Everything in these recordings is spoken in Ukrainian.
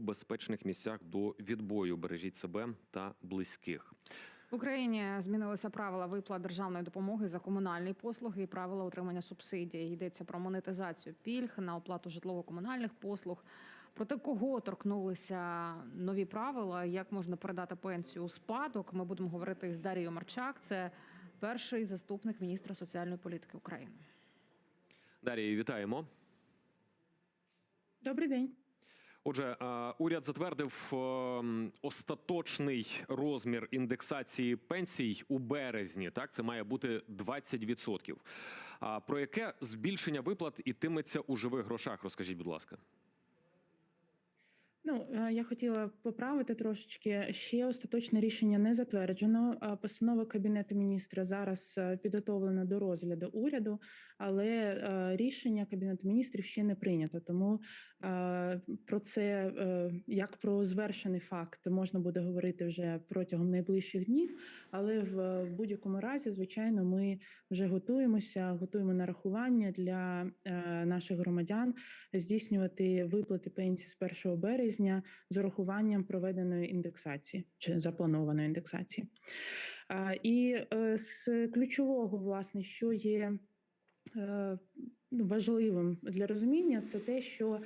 безпечних місцях до відбою. Бережіть себе та близьких. В Україні змінилися правила виплат державної допомоги за комунальні послуги і правила отримання субсидій. Йдеться про монетизацію пільг на оплату житлово-комунальних послуг. Проти кого торкнулися нові правила? Як можна передати пенсію у спадок? Ми будемо говорити з Дарією Марчак. Це перший заступник міністра соціальної політики України. Дарія, вітаємо. Добрий день. Отже, е, уряд затвердив е, остаточний розмір індексації пенсій у березні. Так, це має бути 20%. А про яке збільшення виплат ітиметься у живих грошах? Розкажіть, будь ласка. Ну е, я хотіла поправити трошечки. Ще остаточне рішення не затверджено. Постанова кабінету міністра зараз підготовлена до розгляду уряду, але рішення кабінету міністрів ще не прийнято. Тому про це е, як про звершений факт можна буде говорити вже протягом найближчих днів. Але в будь-якому разі, звичайно, ми вже готуємося, готуємо нарахування для е, наших громадян здійснювати виплати пенсії з 1 березня з урахуванням проведеної індексації чи запланованої індексації. І е, з ключового, власне, що є е, важливим для розуміння, це те, що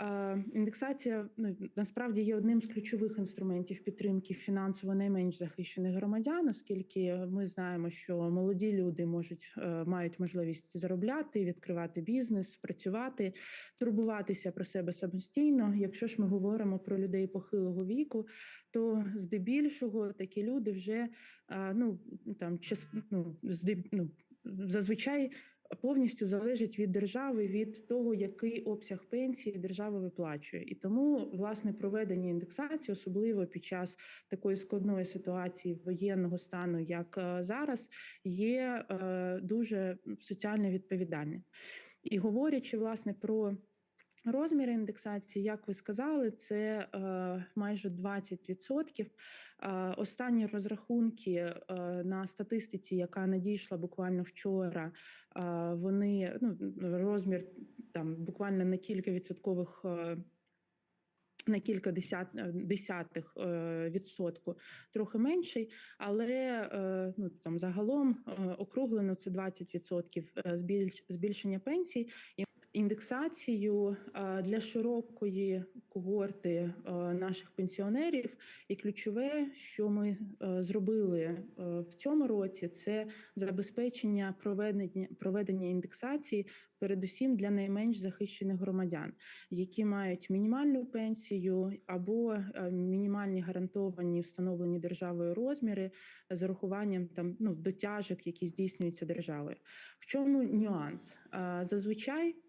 е, індексація ну насправді є одним з ключових інструментів підтримки фінансово найменш захищених громадян, оскільки ми знаємо, що молоді люди можуть е, мають можливість заробляти, відкривати бізнес, працювати, турбуватися про себе самостійно. Якщо ж ми говоримо про людей похилого віку, то здебільшого такі люди вже е, ну там час, ну, здеб, ну, зазвичай повністю залежить від держави, від того, який обсяг пенсії держава виплачує, і тому власне проведення індексації, особливо під час такої складної ситуації воєнного стану, як е, зараз, є е, дуже соціально відповідальним. І говорячи власне про Розміри індексації, як ви сказали, це е, майже 20%. Е, останні розрахунки е, на статистиці, яка надійшла буквально вчора, е, вони ну розмір там буквально на кілька відсоткових. Е, на кілька десят, десятих е, відсотку трохи менший, але е, ну там загалом е, округлено це 20% е, збільш, збільшення пенсій. І індексацію е, для широкої когорти е, наших пенсіонерів. І ключове, що ми е, зробили в цьому році, це забезпечення проведення проведення індексації, передусім для найменш захищених громадян, які мають мінімальну пенсію або мінімальні гарантовані встановлені державою розміри з урахуванням там ну дотяжок, які здійснюються державою. В чому нюанс? Зазвичай.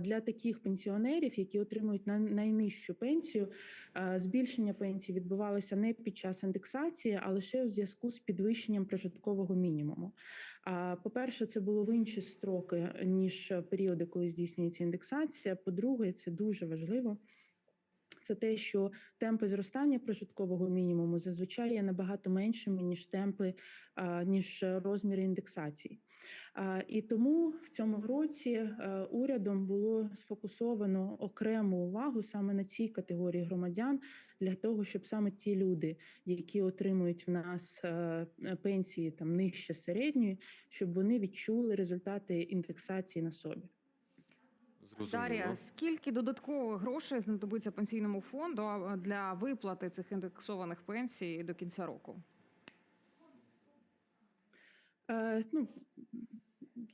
Для таких пенсіонерів, які отримують найнижчу пенсію, збільшення пенсії відбувалося не під час індексації, а лише у зв'язку з підвищенням прожиткового мінімуму. По-перше, це було в інші строки ніж періоди, коли здійснюється індексація. По-друге, це дуже важливо. Це те, що темпи зростання прожиткового мінімуму зазвичай є набагато меншими ніж темпи, ніж розміри індексації. І тому в цьому році урядом було сфокусовано окрему увагу саме на цій категорії громадян для того, щоб саме ті люди, які отримують в нас пенсії там нижче середньої, щоб вони відчули результати індексації на собі. Зрозуміло. Дар'я, скільки додаткових грошей знадобиться пенсійному фонду для виплати цих індексованих пенсій до кінця року? Е, ну,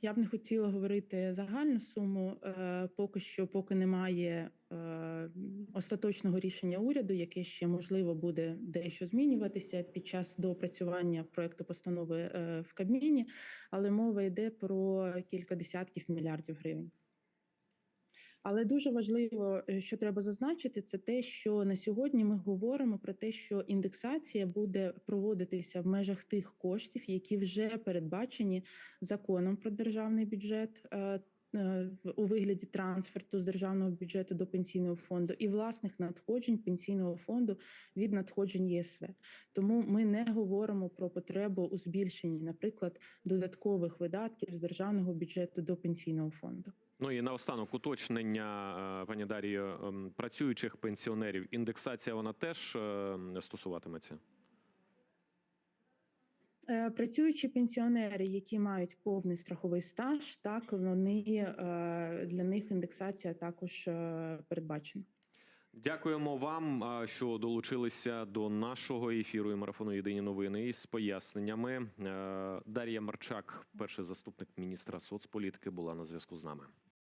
я б не хотіла говорити загальну суму. Е, поки що, поки немає е, остаточного рішення уряду, яке ще можливо буде дещо змінюватися під час доопрацювання проекту постанови е, в Кабміні, але мова йде про кілька десятків мільярдів гривень. Але дуже важливо, е, що треба зазначити, це те, що на сьогодні ми говоримо про те, що індексація буде проводитися в межах тих коштів, які вже передбачені законом про державний бюджет. Е, у вигляді трансферту з державного бюджету до пенсійного фонду і власних надходжень пенсійного фонду від надходжень ЄСВ. Тому ми не говоримо про потребу у збільшенні, наприклад, додаткових видатків з державного бюджету до пенсійного фонду. Ну і наостанок уточнення, е, пані Дар'yo, ем, працюючих пенсіонерів. Індексація вона теж е, стосуватиметься. Е, Працюючі пенсіонери, які мають повний страховий стаж, так вони е, для них індексація також е, передбачена. Дякуємо вам, що долучилися до нашого ефіру і марафону Єдині новини із поясненнями. Дар'я Марчак, перший заступник міністра соцполітики, була на зв'язку з нами.